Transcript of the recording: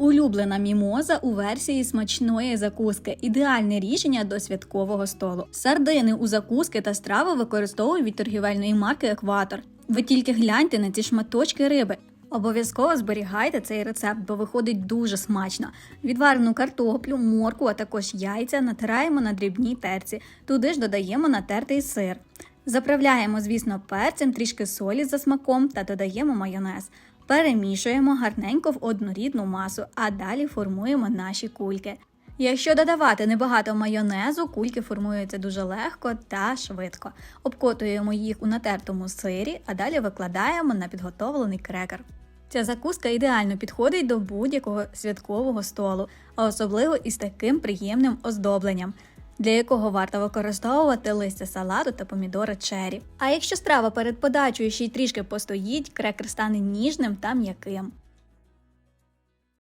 Улюблена мімоза у версії смачної закуски. Ідеальне рішення до святкового столу. Сардини у закуски та страви використовують від торгівельної марки Екватор. Ви тільки гляньте на ці шматочки риби. Обов'язково зберігайте цей рецепт, бо виходить дуже смачно. Відварену картоплю, морку, а також яйця натираємо на дрібній терці. Туди ж додаємо натертий сир. Заправляємо, звісно, перцем, трішки солі за смаком та додаємо майонез. Перемішуємо гарненько в однорідну масу, а далі формуємо наші кульки. Якщо додавати небагато майонезу, кульки формуються дуже легко та швидко. Обкотуємо їх у натертому сирі, а далі викладаємо на підготовлений крекер. Ця закуска ідеально підходить до будь-якого святкового столу, а особливо із таким приємним оздобленням, для якого варто використовувати листя салату та помідори чері. А якщо страва перед подачею ще й трішки постоїть, крекер стане ніжним та м'яким.